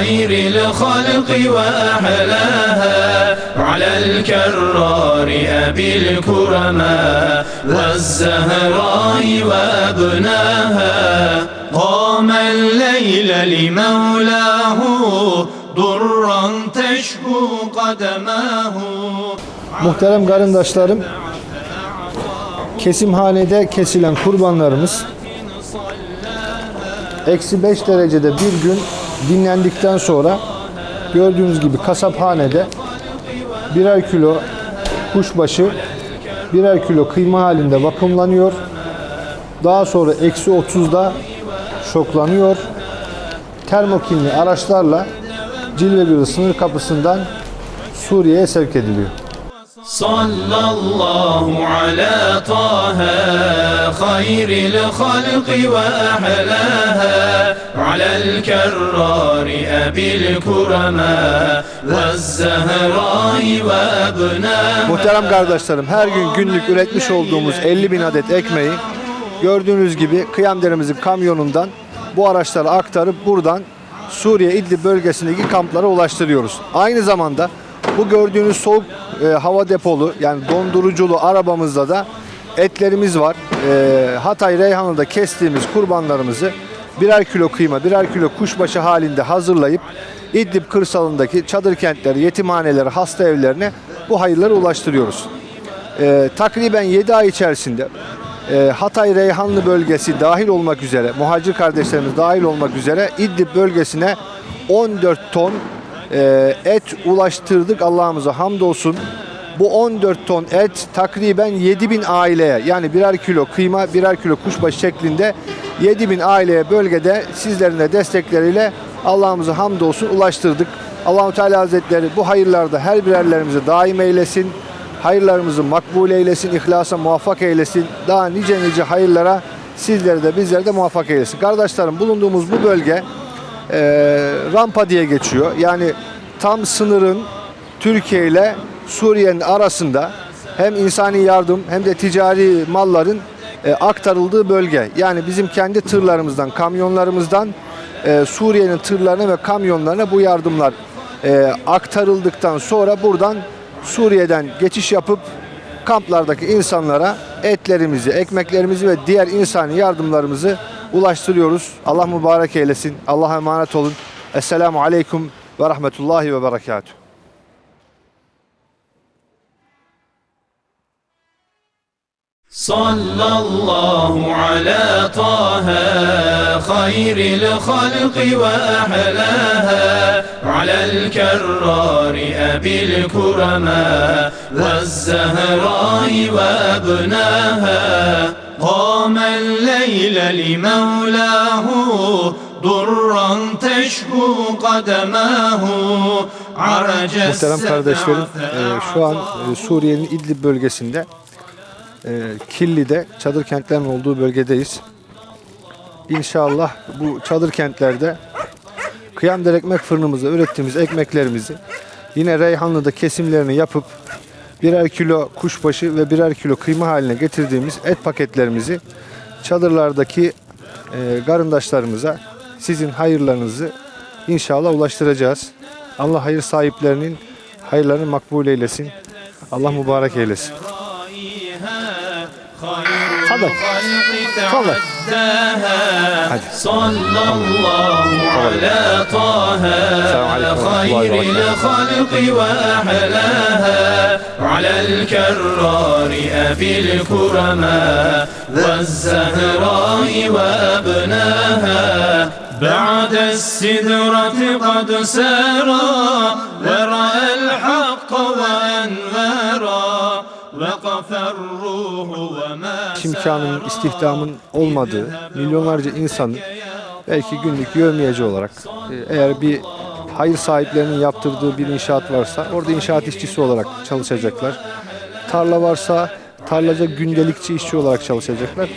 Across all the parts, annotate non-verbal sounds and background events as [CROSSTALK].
خير الخلق وأحلاها على الكرار أبي الكرماء والزهراء وأبناها قام الليل لمولاه ضرا تشكو قدماه Muhterem karındaşlarım, kesimhanede kesilen kurbanlarımız eksi 5 derecede bir gün dinlendikten sonra gördüğünüz gibi kasaphanede birer kilo kuşbaşı birer kilo kıyma halinde vakumlanıyor. Daha sonra eksi 30'da şoklanıyor. Termokinli araçlarla Cilvegül sınır kapısından Suriye'ye sevk ediliyor. Sallallahu ala taha hayril halqi ve ahlaha على الكرار أبي الكرماء والزهراء وأبناها Muhterem kardeşlerim her gün günlük üretmiş olduğumuz 50 bin adet ekmeği gördüğünüz gibi Kıyamdere'mizin kamyonundan bu araçlara aktarıp buradan Suriye İdlib bölgesindeki kamplara ulaştırıyoruz. Aynı zamanda bu gördüğünüz soğuk e, hava depolu yani donduruculu arabamızda da etlerimiz var. E, Hatay Reyhanlı'da kestiğimiz kurbanlarımızı birer kilo kıyma, birer kilo kuşbaşı halinde hazırlayıp İdlib kırsalındaki çadır kentleri, yetimhaneleri, hasta evlerine bu hayırları ulaştırıyoruz. Ee, takriben 7 ay içerisinde e, Hatay Reyhanlı bölgesi dahil olmak üzere, muhacir kardeşlerimiz dahil olmak üzere İdlib bölgesine 14 ton e, et ulaştırdık Allah'ımıza hamdolsun. Bu 14 ton et takriben 7000 aileye yani birer kilo kıyma, birer kilo kuşbaşı şeklinde 7000 aileye bölgede sizlerin de destekleriyle Allah'ımıza hamdolsun ulaştırdık. Allahu Teala Hazretleri bu hayırlarda her birerlerimizi daim eylesin. Hayırlarımızı makbul eylesin, ihlasa muvaffak eylesin. Daha nice nice hayırlara sizleri de bizleri de muvaffak eylesin. Kardeşlerim bulunduğumuz bu bölge e, rampa diye geçiyor. Yani tam sınırın Türkiye ile Suriye'nin arasında hem insani yardım hem de ticari malların e, aktarıldığı bölge. Yani bizim kendi tırlarımızdan, kamyonlarımızdan e, Suriye'nin tırlarına ve kamyonlarına bu yardımlar e, aktarıldıktan sonra buradan Suriye'den geçiş yapıp kamplardaki insanlara etlerimizi, ekmeklerimizi ve diğer insani yardımlarımızı ulaştırıyoruz. Allah mübarek eylesin. Allah'a emanet olun. Esselamu Aleyküm ve Rahmetullahi ve Berekatuhu. صلى الله على طه خير الخلق وأحلاها على الكرار أبي الكرماء والزهراء وأبناها قام الليل لمولاه ضرا تشكو قدماه عرج Muhterem kardeşlerim, السبع e, şu an e, Suriye'nin İdlib bölgesinde e, Killi'de çadır kentlerin olduğu bölgedeyiz. İnşallah bu çadır kentlerde Kıyamder ekmek fırınımızda ürettiğimiz ekmeklerimizi yine Reyhanlı'da kesimlerini yapıp birer kilo kuşbaşı ve birer kilo kıyma haline getirdiğimiz et paketlerimizi çadırlardaki e, garındaşlarımıza sizin hayırlarınızı inşallah ulaştıracağız. Allah hayır sahiplerinin hayırlarını makbul eylesin. Allah mübarek eylesin. تفضل. تفضل. هذا صلى الله على طه خير. الخلق وأحلاها. على الكرار أبي الكرماء والزهراء وأبناها. بعد السدرة قد سارا. ورأى الحق وأنوارا imkanın, istihdamın olmadığı milyonlarca insanın belki günlük yövmeyeci olarak e, eğer bir hayır sahiplerinin yaptırdığı bir inşaat varsa orada inşaat işçisi olarak çalışacaklar. Tarla varsa tarlaca gündelikçi işçi olarak çalışacaklar.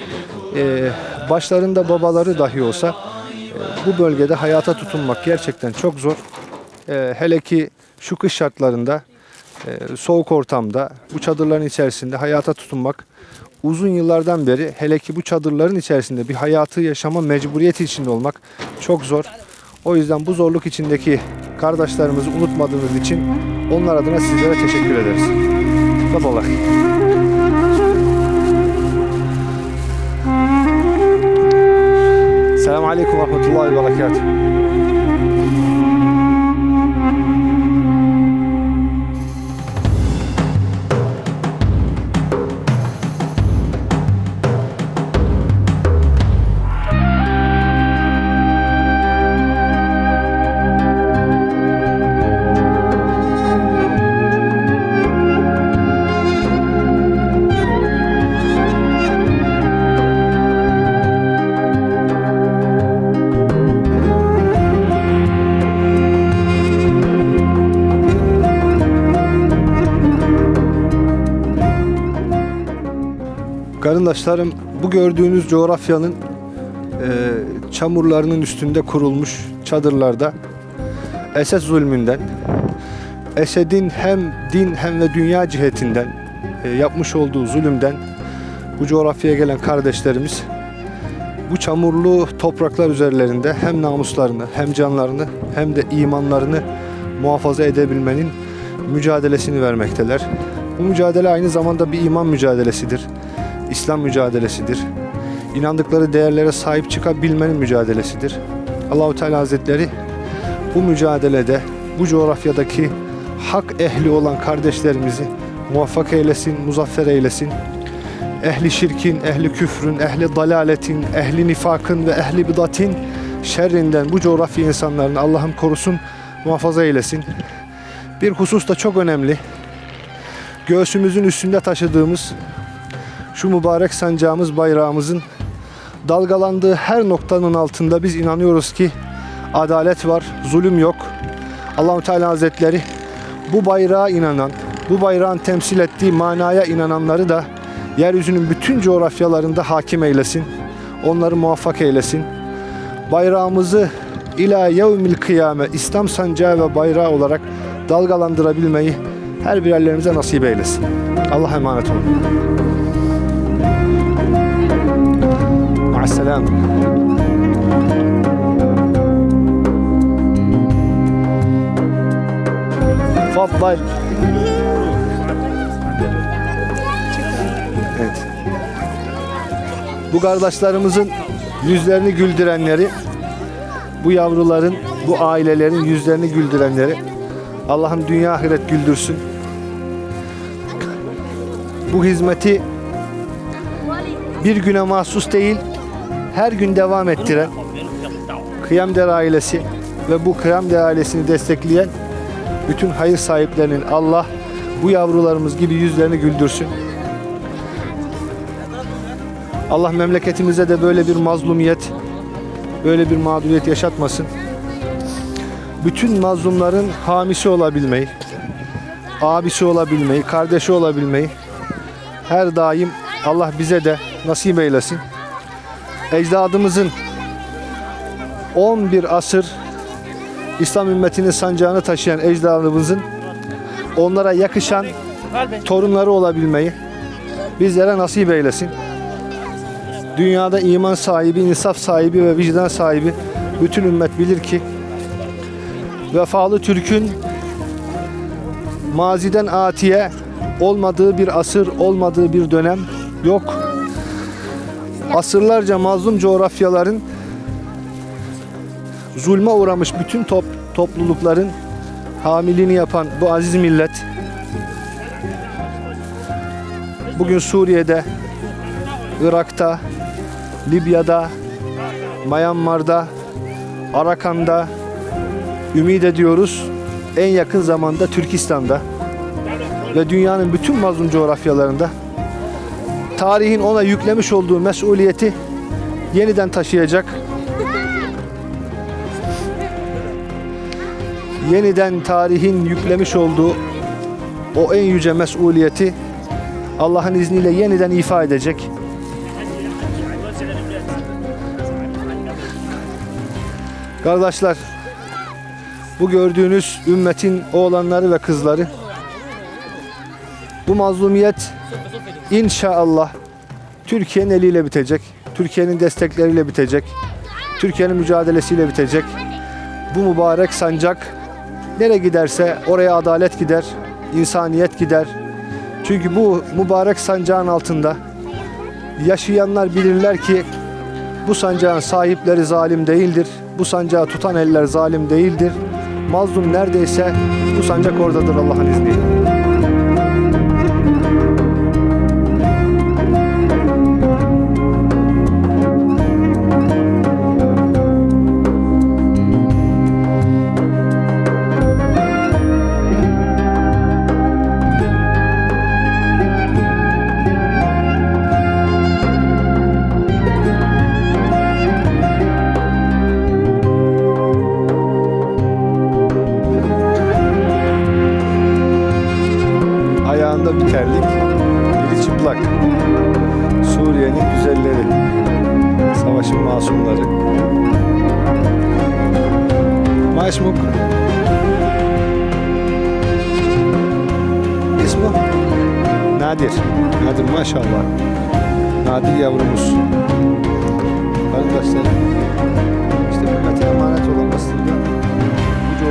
Ee, başlarında babaları dahi olsa e, bu bölgede hayata tutunmak gerçekten çok zor. Ee, hele ki şu kış şartlarında soğuk ortamda bu çadırların içerisinde hayata tutunmak uzun yıllardan beri hele ki bu çadırların içerisinde bir hayatı yaşama mecburiyeti içinde olmak çok zor. O yüzden bu zorluk içindeki kardeşlerimizi unutmadığınız için onlar adına sizlere teşekkür ederiz. Tafadol. Selamun Aleyküm ve Rahmetullahi ve Berekatuhu. Karındaşlarım bu gördüğünüz coğrafyanın e, çamurlarının üstünde kurulmuş çadırlarda Esed zulmünden, Esed'in hem din hem de dünya cihetinden e, yapmış olduğu zulümden bu coğrafyaya gelen kardeşlerimiz bu çamurlu topraklar üzerlerinde hem namuslarını hem canlarını hem de imanlarını muhafaza edebilmenin mücadelesini vermekteler. Bu mücadele aynı zamanda bir iman mücadelesidir. İslam mücadelesidir. İnandıkları değerlere sahip çıkabilmenin mücadelesidir. Allahu Teala Hazretleri bu mücadelede bu coğrafyadaki hak ehli olan kardeşlerimizi muvaffak eylesin, muzaffer eylesin. Ehli şirkin, ehli küfrün, ehli dalaletin, ehli nifakın ve ehli bidatin şerrinden bu coğrafya insanlarını Allah'ım korusun, muhafaza eylesin. Bir husus da çok önemli. Göğsümüzün üstünde taşıdığımız şu mübarek sancağımız bayrağımızın dalgalandığı her noktanın altında biz inanıyoruz ki adalet var, zulüm yok. Allahu Teala Hazretleri bu bayrağa inanan, bu bayrağın temsil ettiği manaya inananları da yeryüzünün bütün coğrafyalarında hakim eylesin. Onları muvaffak eylesin. Bayrağımızı ila yevmil kıyame İslam sancağı ve bayrağı olarak dalgalandırabilmeyi her birerlerimize nasip eylesin. Allah'a emanet olun. Ma'asselam. Faddal. Evet. Bu kardeşlerimizin yüzlerini güldürenleri, bu yavruların, bu ailelerin yüzlerini güldürenleri Allah'ım dünya ahiret güldürsün. Bu hizmeti bir güne mahsus değil, her gün devam ettiren Kıyamder ailesi ve bu Kıyamder ailesini destekleyen bütün hayır sahiplerinin Allah bu yavrularımız gibi yüzlerini güldürsün. Allah memleketimize de böyle bir mazlumiyet, böyle bir mağduriyet yaşatmasın. Bütün mazlumların hamisi olabilmeyi, abisi olabilmeyi, kardeşi olabilmeyi her daim Allah bize de nasip eylesin. Ecdadımızın 11 asır İslam ümmetinin sancağını taşıyan ecdadımızın onlara yakışan torunları olabilmeyi bizlere nasip eylesin. Dünyada iman sahibi, insaf sahibi ve vicdan sahibi bütün ümmet bilir ki vefalı Türk'ün maziden atiye olmadığı bir asır, olmadığı bir dönem yok. Asırlarca mazlum coğrafyaların zulme uğramış bütün top, toplulukların hamilini yapan bu aziz millet bugün Suriye'de, Irak'ta, Libya'da, Myanmar'da, Arakan'da ümit ediyoruz. En yakın zamanda Türkistan'da ve dünyanın bütün mazlum coğrafyalarında tarihin ona yüklemiş olduğu mesuliyeti yeniden taşıyacak. Yeniden tarihin yüklemiş olduğu o en yüce mesuliyeti Allah'ın izniyle yeniden ifa edecek. Kardeşler, bu gördüğünüz ümmetin oğlanları ve kızları bu mazlumiyet inşallah Türkiye'nin eliyle bitecek. Türkiye'nin destekleriyle bitecek. Türkiye'nin mücadelesiyle bitecek. Bu mübarek sancak nereye giderse oraya adalet gider, insaniyet gider. Çünkü bu mübarek sancağın altında yaşayanlar bilirler ki bu sancağın sahipleri zalim değildir. Bu sancağı tutan eller zalim değildir. Mazlum neredeyse bu sancak oradadır Allah'ın izniyle.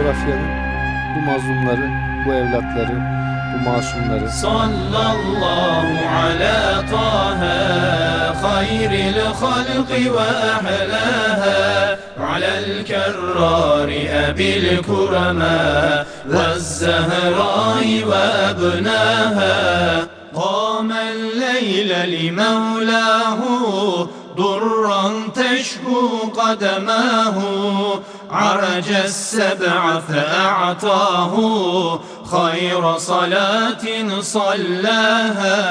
coğrafyanın, bu mazlumları, bu evlatları, bu masumları, صلى الله على طه خير الخلق وأحلاها على الكرار أبي الكرماء والزهراء وأبناها قام الليل لمولاه ضرا تشكو قدماه عرج السبع فأعطاه خير صلاة صلاها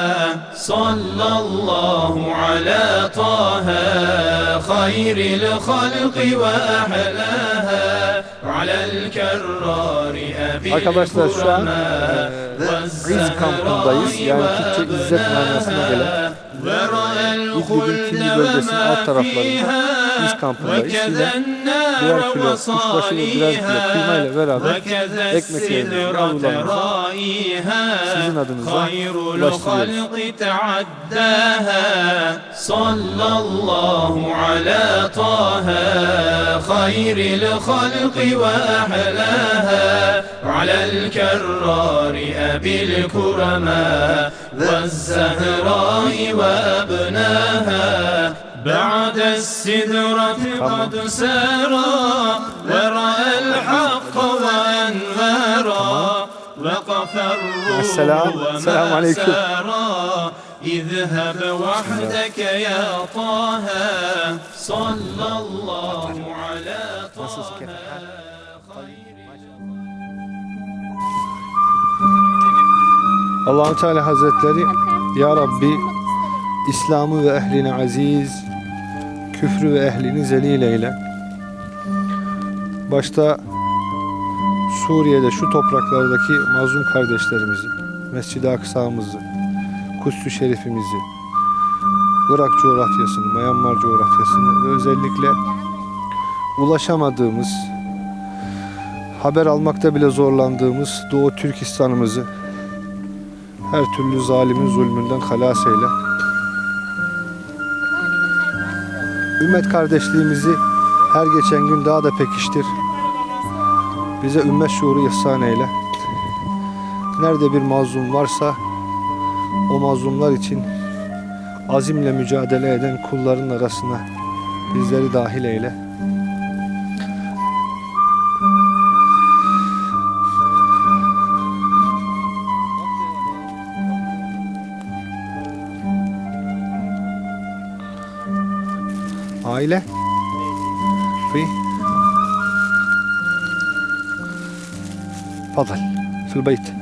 صلى الله على طه خير الخلق وأحلاها على الكرار أبي Arkadaşlar şu an الكرماء eee, İz kampındayız. Yani Türkçe İzzet manasına gelen İdlib'in Kindi bölgesinin alt taraflarında İz kampındayız. Size diğer kilo kuşbaşını birer kilo kıyma ile beraber ekmek yerine avlanırsa sizin adınıza ulaştırıyoruz. Sallallahu ala taha khayril halki ve ahlaha على الكرار أبي الكرماء والزهراء وأبناها بعد السدرة قد سارا ورأى الحق وأنوارا وقف الروح السلام. السلام وما عليكم. سارا اذهب وحدك يا طه صلى الله على طه Allahu Teala Hazretleri Ya Rabbi İslam'ı ve ehlini aziz, küfrü ve ehlini zelil eyle. Başta Suriye'de şu topraklardaki mazlum kardeşlerimizi, Mescid-i Aksa'mızı, Kudüs-ü Şerifimizi, Irak coğrafyasını, Myanmar coğrafyasını ve özellikle ulaşamadığımız, haber almakta bile zorlandığımız Doğu Türkistan'ımızı her türlü zalimin zulmünden halas eyle. Ümmet kardeşliğimizi her geçen gün daha da pekiştir. Bize ümmet şuuru ihsan eyle. Nerede bir mazlum varsa o mazlumlar için azimle mücadele eden kulların arasına bizleri dahil eyle. Aile في تفضل في البيت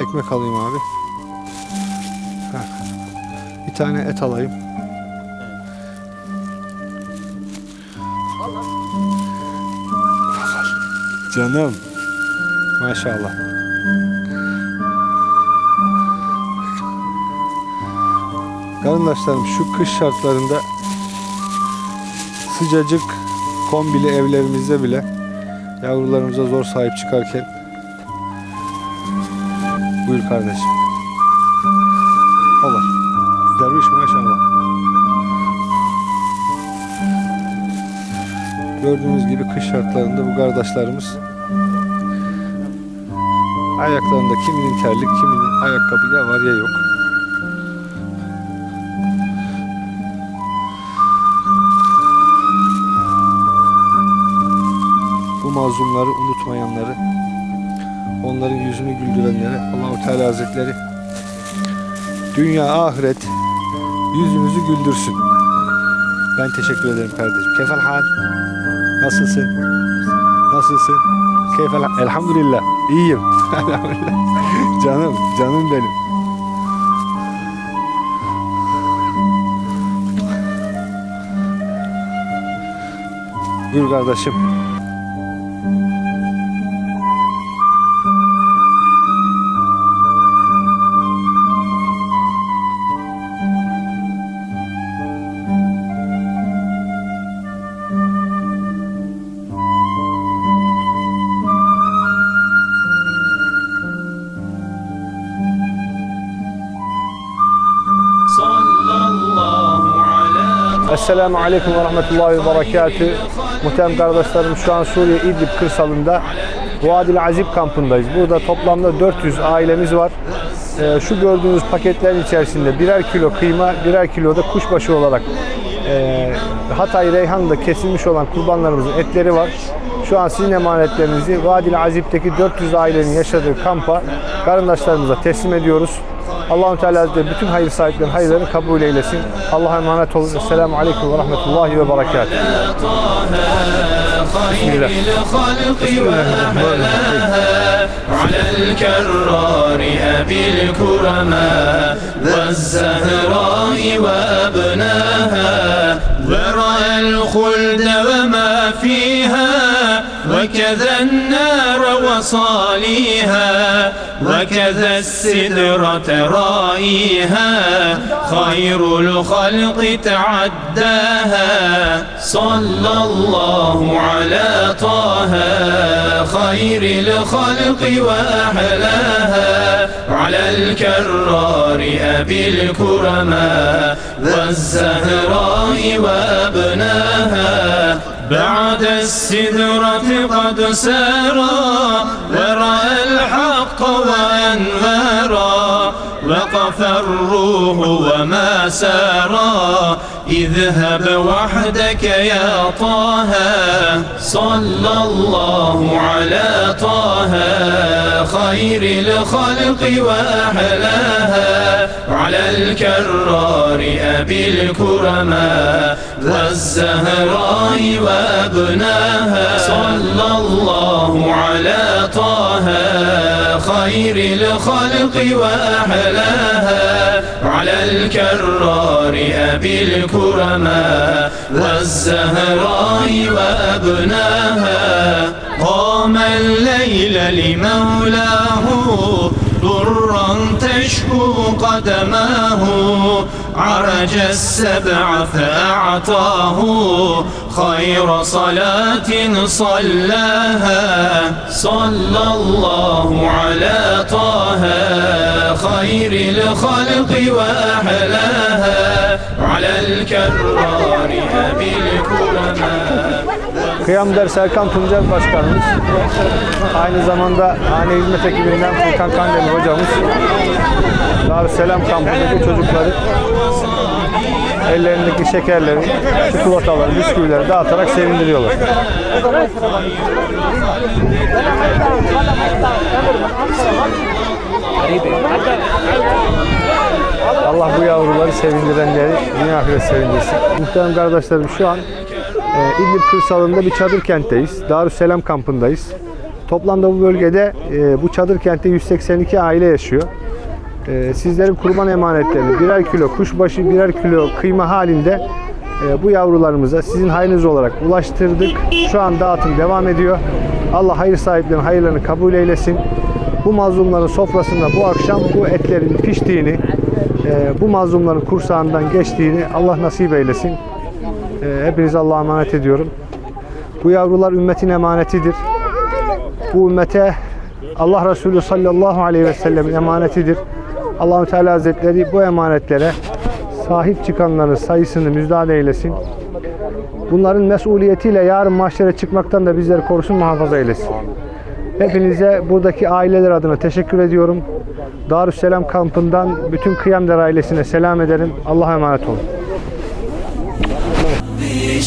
Ekmek alayım abi. Ha. Bir tane et alayım. Canım. Maşallah. Karındaşlarım şu kış şartlarında sıcacık kombili evlerimizde bile yavrularımıza zor sahip çıkarken Buyur kardeşim. Olur. Derviş maşallah. Gördüğünüz gibi kış şartlarında bu kardeşlerimiz ayaklarında kiminin terlik, kiminin ayakkabı ya var ya yok. Mazlumları unutmayanları, onların yüzünü güldürenlere Allahu Teala Hazretleri dünya ahiret yüzünüzü güldürsün. Ben teşekkür ederim kardeşim. Kefal hal? Nasılsın? Nasılsın? Keyfel? Elhamdülillah. İyiyim. [LAUGHS] Canım, canım benim. Buyur kardeşim. Esselamu Aleyküm ve Rahmetullahi ve Berekatü. Muhterem kardeşlerim şu an Suriye İdlib kırsalında Vadil Azib kampındayız. Burada toplamda 400 ailemiz var. Ee, şu gördüğünüz paketlerin içerisinde birer kilo kıyma, birer kilo da kuşbaşı olarak e, Hatay Reyhan'da kesilmiş olan kurbanlarımızın etleri var. Şu an sizin emanetlerinizi Vadil Azib'deki 400 ailenin yaşadığı kampa karındaşlarımıza teslim ediyoruz. Allahu Teala Hazretleri bütün hayır sahiplerinin hayırlarını kabul eylesin. Allah'a emanet olun. Esselamu Aleyküm ve Rahmetullahi ve Berekatuhu. خير الخلق وأهلها على الكرار أبي الكرماء والزهراء وأبناها ورأى الخلد وما فيها وكذا النار وصاليها وكذا السدرة رائيها خير الخلق تعداها. صلى الله على طه خير الخلق وأحلاها. على الكرار أبي الكرماء والزهراء وأبناها. بعد السدرة قد سارا ورأى الحق وأنوارا وقف الروح وما سارا. اذهب وحدك يا طه. صلى الله على طه. خير الخلق وأحلاها. على الكرار أبي الكرماء. والزهراء وأبناها. صلى الله على طه. خير الخلق وأحلاها. على الكرار أبي الكرماء والزهراء وأبناها قام الليل لمولاه ضرا تشكو قدماه. عرج السبع فأعطاه. خير صلاة صلاها. صلى الله على طه. خير الخلق وأحلاها على الكرار أبي الكرماء. Kıyam Der Serkan Tuncer Başkanımız. Aynı zamanda hane hizmet ekibinden Furkan Kandemir hocamız. Darüsselam kampındaki çocukları ellerindeki şekerleri, çikolataları, bisküvileri dağıtarak sevindiriyorlar. Allah bu yavruları sevindirenleri dünya ahiret sevindirsin. Muhterem kardeşlerim şu an e, İdlib kırsalında bir çadır kentteyiz. Darüsselam kampındayız. Toplamda bu bölgede e, bu çadır kentte 182 aile yaşıyor. E, sizlerin kurban emanetlerini birer kilo kuşbaşı, birer kilo kıyma halinde e, bu yavrularımıza sizin hayrınız olarak ulaştırdık. Şu an dağıtım devam ediyor. Allah hayır sahiplerinin hayırlarını kabul eylesin. Bu mazlumların sofrasında bu akşam bu etlerin piştiğini, e, bu mazlumların kursağından geçtiğini Allah nasip eylesin. E, hepinizi Allah'a emanet ediyorum. Bu yavrular ümmetin emanetidir. Bu ümmete Allah Resulü sallallahu aleyhi ve sellemin emanetidir. Allahu Teala Hazretleri bu emanetlere sahip çıkanların sayısını müjdat eylesin. Bunların mesuliyetiyle yarın mahşere çıkmaktan da bizleri korusun, muhafaza eylesin. Hepinize buradaki aileler adına teşekkür ediyorum. Darüsselam kampından bütün Kıyamder ailesine selam ederim. Allah'a emanet olun.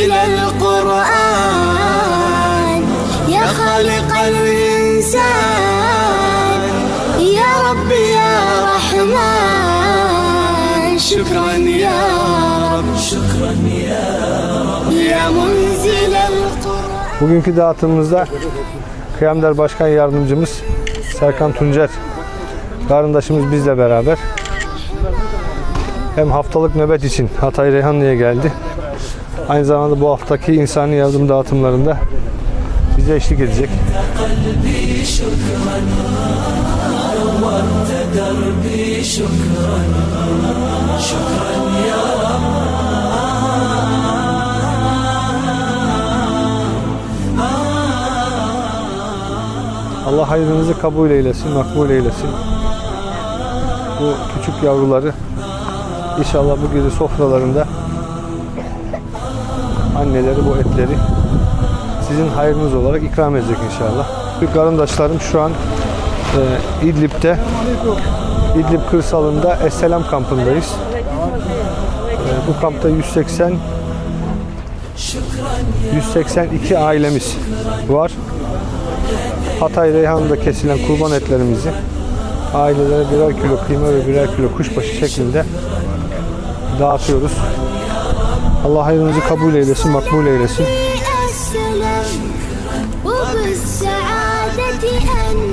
منزل القرآن يا خالق الإنسان يا رب يا رحمن شكرا يا رب شكرا يا يا منزل القرآن Bugünkü dağıtımımızda Kıyamder Başkan Yardımcımız Serkan Tuncer karındaşımız bizle beraber hem haftalık nöbet için Hatay Reyhanlı'ya geldi. Aynı zamanda bu haftaki insani yardım dağıtımlarında bize eşlik edecek. Allah hayrınızı kabul eylesin, makbul eylesin. Bu küçük yavruları inşallah bu gece sofralarında anneleri bu etleri sizin hayrınız olarak ikram edecek inşallah. Büyük karındaşlarım şu an e, İdlib'de İdlib kırsalında Esselam kampındayız. E, bu kampta 180 182 ailemiz var. Hatay Reyhan'da kesilen kurban etlerimizi ailelere birer kilo kıyma ve birer kilo kuşbaşı şeklinde dağıtıyoruz. Allah hayrınızı kabul eylesin, makbul eylesin. السلام وبالسعادة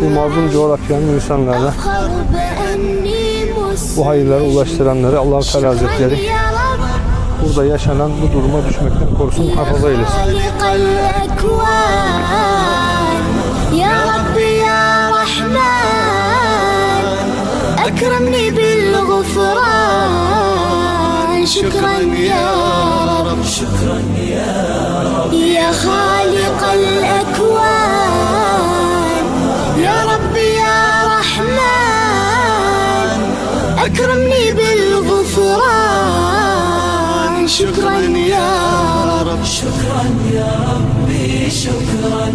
Bu أن mazlum coğrafyanın insanlarına أفخر بأني مسلم bu hayırları ulaştıranları Allah-u Teala Hazretleri يا رب burada yaşanan bu duruma düşmekten korusun, muhafaza eylesin. خالق الأكوان يا رب يا رحمن أكرمني بالغفران شكرا يا رب. شكرا يا يا خالق الأكوان. يا رب يا رحمن. أكرمني بالغفران. شكرا يا رب. شكرا يا ربي شكرا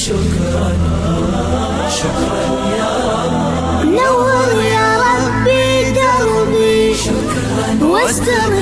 شكرا شكرا يا رب نور يا ربي دربي شكرا واستر يا ربي